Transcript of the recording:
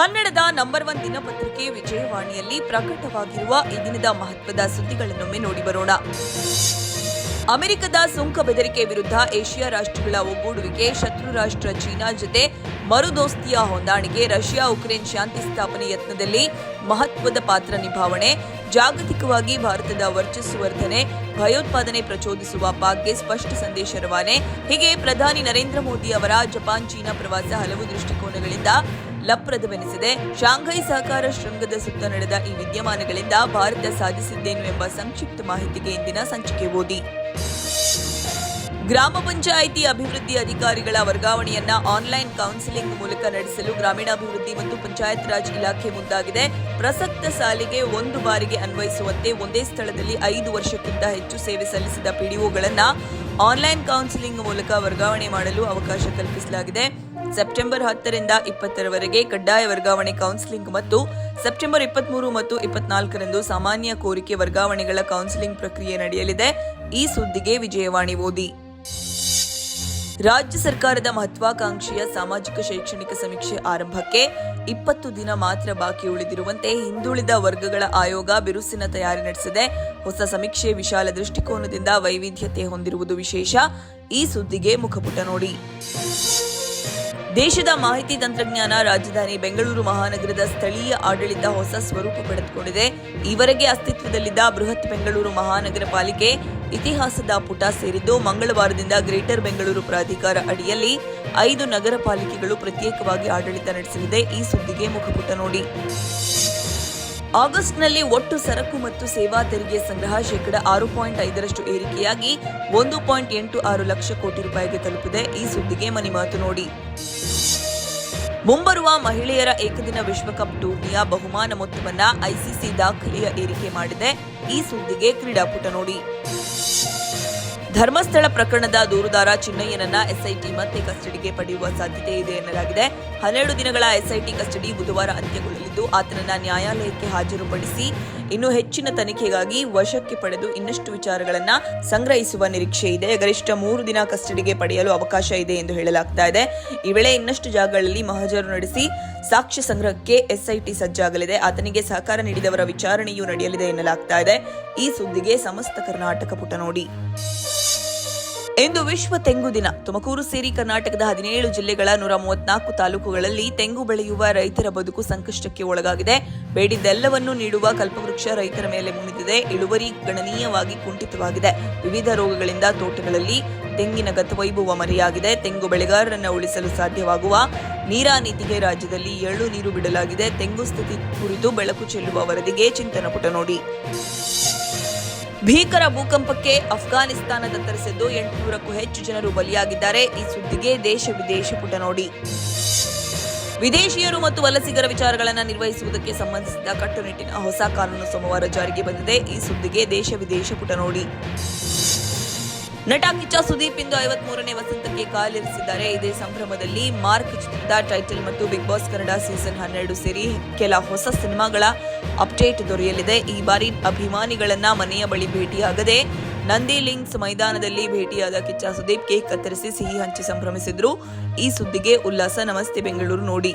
ಕನ್ನಡದ number one ದಿನಪತ್ರಿಕೆ ವಿಜಯವಾಣಿಯಲ್ಲಿ ಪ್ರಕಟವಾಗಿರುವ ಈ ದಿನದ ಮಹತ್ವದ ಸುದ್ದಿಗಳನ್ನೊಮ್ಮೆ ನೋಡಿ ಬರೋಣ. ಅಮೆರಿಕದ ಸುಂಕ ಬೆದರಿಕೆ ವಿರುದ್ಧ ಏಷ್ಯಾ ರಾಷ್ಟ್ರಗಳ ಒಗ್ಗೂಡುವಿಕೆ, ಶತ್ರು ರಾಷ್ಟ್ರ ಚೀನಾ ಜೊತೆ ಮರುದೋಸ್ತಿಯ ಹೊಂದಾಣಿಕೆ ರಷ್ಯಾ ಉಕ್ರೇನ್ ಶಾಂತಿ ಸ್ಥಾಪನೆ ಯತ್ನದಲ್ಲಿ ಮಹತ್ವದ ಪಾತ್ರ ನಿಭಾವಣೆ ಜಾಗತಿಕವಾಗಿ ಭಾರತದ ವರ್ಚಸ್ಸು ವರ್ಧನೆ ಭಯೋತ್ಪಾದನೆ ಪ್ರಚೋದಿಸುವ ಪಾಕ್ಗೆ ಸ್ಪಷ್ಟ ಸಂದೇಶ ರವಾನೆ. ಹೀಗೆ ಪ್ರಧಾನಿ ನರೇಂದ್ರ ಮೋದಿ ಅವರ ಜಪಾನ್ ಚೀನಾ ಪ್ರವಾಸ ಹಲವು ದೃಷ್ಟಿಕೋನಗಳಿಂದ ಲಪ್ರದವೆನಿಸಿದೆ. ಶಾಂಘೈ ಸಹಕಾರ ಶೃಂಗದ ಸುತ್ತ ನಡೆದ ಈ ವಿದ್ಯಮಾನಗಳಿಂದ ಭಾರತ ಸಾಧಿಸಿದ್ದೇನು ಎಂಬ ಸಂಕ್ಷಿಪ್ತ ಮಾಹಿತಿಗೆ ಇಂದಿನ ಸಂಚಿಕೆ ಓದಿ. ಗ್ರಾಮ ಪಂಚಾಯಿತಿ ಅಭಿವೃದ್ಧಿ ಅಧಿಕಾರಿಗಳ ವರ್ಗಾವಣೆಯನ್ನ ಆನ್ಲೈನ್ ಕೌನ್ಸಿಲಿಂಗ್ ಮೂಲಕ ನಡೆಸಲು ಗ್ರಾಮೀಣಾಭಿವೃದ್ಧಿ ಮತ್ತು ಪಂಚಾಯತ್ ರಾಜ್ ಇಲಾಖೆ ಮುಂದಾಗಿದೆ. ಪ್ರಸಕ್ತ ಸಾಲಿಗೆ ಒಂದು ಬಾರಿಗೆ ಅನ್ವಯಿಸುವಂತೆ ಒಂದೇ ಸ್ಥಳದಲ್ಲಿ ಐದು ವರ್ಷಕ್ಕಿಂತ ಹೆಚ್ಚು ಸೇವೆ ಸಲ್ಲಿಸಿದ ಪಿಡಿಒಗಳನ್ನ ಆನ್ಲೈನ್ ಕೌನ್ಸಿಲಿಂಗ್ ಮೂಲಕ ವರ್ಗಾವಣೆ ಮಾಡಲು ಅವಕಾಶ ಕಲ್ಪಿಸಲಾಗಿದೆ. ಸೆಪ್ಟೆಂಬರ್ ಹತ್ತರಿಂದ ಇಪ್ಪತ್ತರವರೆಗೆ ಕಡ್ಡಾಯ ವರ್ಗಾವಣೆ ಕೌನ್ಸಿಲಿಂಗ್ ಮತ್ತು ಸೆಪ್ಟೆಂಬರ್ ಇಪ್ಪತ್ಮೂರು ಮತ್ತು ಇಪ್ಪತ್ನಾಲ್ಕರಂದು ಸಾಮಾನ್ಯ ಕೋರಿಕೆ ವರ್ಗಾವಣೆಗಳ ಕೌನ್ಸಿಲಿಂಗ್ ಪ್ರಕ್ರಿಯೆ ನಡೆಯಲಿದೆ. ಈ ಸುದ್ದಿಗೆ ವಿಜಯವಾಣಿ ಓದಿ. ರಾಜ್ಯ ಸರ್ಕಾರದ ಮಹತ್ವಾಕಾಂಕ್ಷೆಯ ಸಾಮಾಜಿಕ ಶೈಕ್ಷಣಿಕ ಸಮೀಕ್ಷೆ ಆರಂಭಕ್ಕೆ ಇಪ್ಪತ್ತು ದಿನ ಮಾತ್ರ ಬಾಕಿ ಉಳಿದಿರುವಂತೆ ಹಿಂದುಳಿದ ವರ್ಗಗಳ ಆಯೋಗ ಬಿರುಸಿನ ತಯಾರಿ ನಡೆಸಿದೆ. ಹೊಸ ಸಮೀಕ್ಷೆ ವಿಶಾಲ ದೃಷ್ಟಿಕೋನದಿಂದ ವೈವಿಧ್ಯತೆ ಹೊಂದಿರುವುದು ವಿಶೇಷ. ಈ ಸುದ್ದಿಗೆ ಮುಖಪುಟ ನೋಡಿ. ದೇಶದ ಮಾಹಿತಿ ತಂತ್ರಜ್ಞಾನ ರಾಜಧಾನಿ ಬೆಂಗಳೂರು ಮಹಾನಗರದ ಸ್ಥಳೀಯ ಆಡಳಿತ ಹೊಸ ಸ್ವರೂಪ ಪಡೆದುಕೊಂಡಿದೆ. ಈವರೆಗೆ ಅಸ್ತಿತ್ವದಲ್ಲಿದ್ದ ಬೃಹತ್ ಬೆಂಗಳೂರು ಮಹಾನಗರ ಪಾಲಿಕೆ ಇತಿಹಾಸದ ಪುಟ ಸೇರಿದ್ದು, ಮಂಗಳವಾರದಿಂದ ಗ್ರೇಟರ್ ಬೆಂಗಳೂರು ಪ್ರಾಧಿಕಾರ ಅಡಿಯಲ್ಲಿ ಐದು ನಗರ ಪಾಲಿಕೆಗಳು ಪ್ರತ್ಯೇಕವಾಗಿ ಆಡಳಿತ ನಡೆಸಲಿದೆ. ಈ ಸುದ್ದಿಗೆ ಮುಖಪುಟ ನೋಡಿ. ಆಗಸ್ಟ್ನಲ್ಲಿ ಒಟ್ಟು ಸರಕು ಮತ್ತು ಸೇವಾ ತೆರಿಗೆ ಸಂಗ್ರಹ ಶೇಕಡ ಆರು ಪಾಯಿಂಟ್ ಐದರಷ್ಟು ಏರಿಕೆಯಾಗಿ ಒಂದು ಪಾಯಿಂಟ್ ಎಂಟು ಆರು ಲಕ್ಷ ಕೋಟಿ ರೂಪಾಯಿಗೆ ತಲುಪಿದೆ. ಈ ಸುದ್ದಿಗೆ ಮನಿ ಮಾತು ನೋಡಿ. ಮುಂಬರುವ ಮಹಿಳೆಯರ ಏಕದಿನ ವಿಶ್ವಕಪ್ ಟೂರ್ನಿಯ ಬಹುಮಾನ ಮೊತ್ತವನ್ನ ಐಸಿಸಿ ದಾಖಲೆಯ ಏರಿಕೆ ಮಾಡಿದೆ. ಈ ಸುದ್ದಿಗೆ ಕ್ರೀಡಾಪುಟ ನೋಡಿ. ಧರ್ಮಸ್ಥಳ ಪ್ರಕರಣದ ದೂರುದಾರ ಚಿನ್ನಯ್ಯನನ್ನ ಎಸ್ಐಟಿ ಮತ್ತೆ ಕಸ್ಟಡಿಗೆ ಪಡೆಯುವ ಸಾಧ್ಯತೆ ಇದೆ ಎನ್ನಲಾಗಿದೆ. ಹನ್ನೆರಡು ದಿನಗಳ ಎಸ್ಐಟಿ ಕಸ್ಟಡಿ ಬುಧವಾರ ಅಂತ್ಯಗೊಳ್ಳಲಿದ್ದು ಆತನನ್ನ ನ್ಯಾಯಾಲಯಕ್ಕೆ ಹಾಜರುಪಡಿಸಿ ಇನ್ನು ಹೆಚ್ಚಿನ ತನಿಖೆಗಾಗಿ ವಶಕ್ಕೆ ಪಡೆದು ಇನ್ನಷ್ಟು ವಿಚಾರಗಳನ್ನ ಸಂಗ್ರಹಿಸುವ ನಿರೀಕ್ಷೆ ಇದೆ. ಗರಿಷ್ಠ ಮೂರು ದಿನ ಕಸ್ಟಡಿಗೆ ಪಡೆಯಲು ಅವಕಾಶ ಇದೆ ಎಂದು ಹೇಳಲಾಗ್ತಾ ಇದೆ. ಈ ವೇಳೆ ಇನ್ನಷ್ಟು ಜಾಗಗಳಲ್ಲಿ ಮಹಜರು ನಡೆಸಿ ಸಾಕ್ಷ್ಯ ಸಂಗ್ರಹಕ್ಕೆ ಎಸ್ಐಟಿ ಸಜ್ಜಾಗಲಿದೆ. ಆತನಿಗೆ ಸಹಕಾರ ನೀಡಿದವರ ವಿಚಾರಣೆಯೂ ನಡೆಯಲಿದೆ ಎನ್ನಲಾಗ್ತಾ ಇದೆ. ಈ ಸುದ್ದಿಗೆ ಸಮಸ್ತ ಕರ್ನಾಟಕ ಪುಟ ನೋಡಿ. ಇಂದು ವಿಶ್ವ ತೆಂಗು ದಿನ. ತುಮಕೂರು, ಸೇರಿ ಕರ್ನಾಟಕದ ಹದಿನೇಳು ಜಿಲ್ಲೆಗಳ ನೂರ ಮೂವತ್ನಾಲ್ಕು ತಾಲೂಕುಗಳಲ್ಲಿ ತೆಂಗು ಬೆಳೆಯುವ ರೈತರ ಬದುಕು ಸಂಕಷ್ಟಕ್ಕೆ ಒಳಗಾಗಿದೆ. ಬೇಡಿದ್ದೆಲ್ಲವನ್ನೂ ನೀಡುವ ಕಲ್ಪವೃಕ್ಷ ರೈತರ ಮೇಲೆ ಮುನಿದಿದೆ. ಇಳುವರಿ ಗಣನೀಯವಾಗಿ ಕುಂಠಿತವಾಗಿದೆ. ವಿವಿಧ ರೋಗಗಳಿಂದ ತೋಟಗಳಲ್ಲಿ ತೆಂಗಿನ ಗತವೈಭವ ಮರೆಯಾಗಿದೆ. ತೆಂಗು ಬೆಳೆಗಾರರನ್ನು ಉಳಿಸಲು ಸಾಧ್ಯವಾಗುವ ನೀರಾ ನೀತಿಗೆ ರಾಜ್ಯದಲ್ಲಿ ಎಳ್ಳು ನೀರು ಬಿಡಲಾಗಿದೆ. ತೆಂಗು ಸ್ಥಿತಿ ಕುರಿತು ಬೆಳಕು ಚೆಲ್ಲುವ ವರದಿಗೆ ಚಿಂತನ ಪುಟ ನೋಡಿ. ಭೀಕರ ಭೂಕಂಪಕ್ಕೆ ಅಫ್ಘಾನಿಸ್ತಾನ ತತ್ತರಿಸಿದ್ದು ಎಂಟುನೂರಕ್ಕೂ ಹೆಚ್ಚು ಜನರು ಬಲಿಯಾಗಿದ್ದಾರೆ. ಈ ಸುದ್ದಿಗೆ ದೇಶ ವಿದೇಶ ಪುಟ ನೋಡಿ. ವಿದೇಶಿಯರು ಮತ್ತು ವಲಸಿಗರ ವಿಚಾರಗಳನ್ನು ನಿರ್ವಹಿಸುವುದಕ್ಕೆ ಸಂಬಂಧಿಸಿದ ಕಟ್ಟುನಿಟ್ಟಿನ ಹೊಸ ಕಾನೂನು ಸೋಮವಾರ ಜಾರಿಗೆ ಬಂದಿದೆ. ಈ ಸುದ್ದಿಗೆ ದೇಶ ವಿದೇಶ ಪುಟ ನೋಡಿ. ನಟ ಕಿಚ್ಚ ಸುದೀಪ್ ಇಂದು ಐವತ್ಮೂರನೇ ವಸಂತಕ್ಕೆ ಕಾಲಿರಿಸಿದ್ದಾರೆ. ಇದೇ ಸಂಭ್ರಮದಲ್ಲಿ ಮಾರ್ಕ್ ಚಿತ್ರದ ಟೈಟಲ್ ಮತ್ತು ಬಿಗ್ ಬಾಸ್ ಕನ್ನಡ ಸೀಸನ್ ಹನ್ನೆರಡು ಸೇರಿ ಕೆಲ ಹೊಸ ಸಿನಿಮಾಗಳ ಅಪ್ಡೇಟ್ ದೊರೆಯಲಿದೆ. ಈ ಬಾರಿ ಅಭಿಮಾನಿಗಳನ್ನ ಮನೆಯ ಬಳಿ ಭೇಟಿಯಾಗದೆ ನಂದಿ ಲಿಂಕ್ಸ್ ಮೈದಾನದಲ್ಲಿ ಭೇಟಿಯಾದ ಕಿಚ್ಚ ಸುದೀಪ್ ಕೇಕ್ ಕತ್ತರಿಸಿ ಸಿಹಿ ಹಂಚಿ ಸಂಭ್ರಮಿಸಿದ್ರು. ಈ ಸುದ್ದಿಗೆ ಉಲ್ಲಾಸ. ನಮಸ್ತೆ ಬೆಂಗಳೂರು ನೋಡಿ.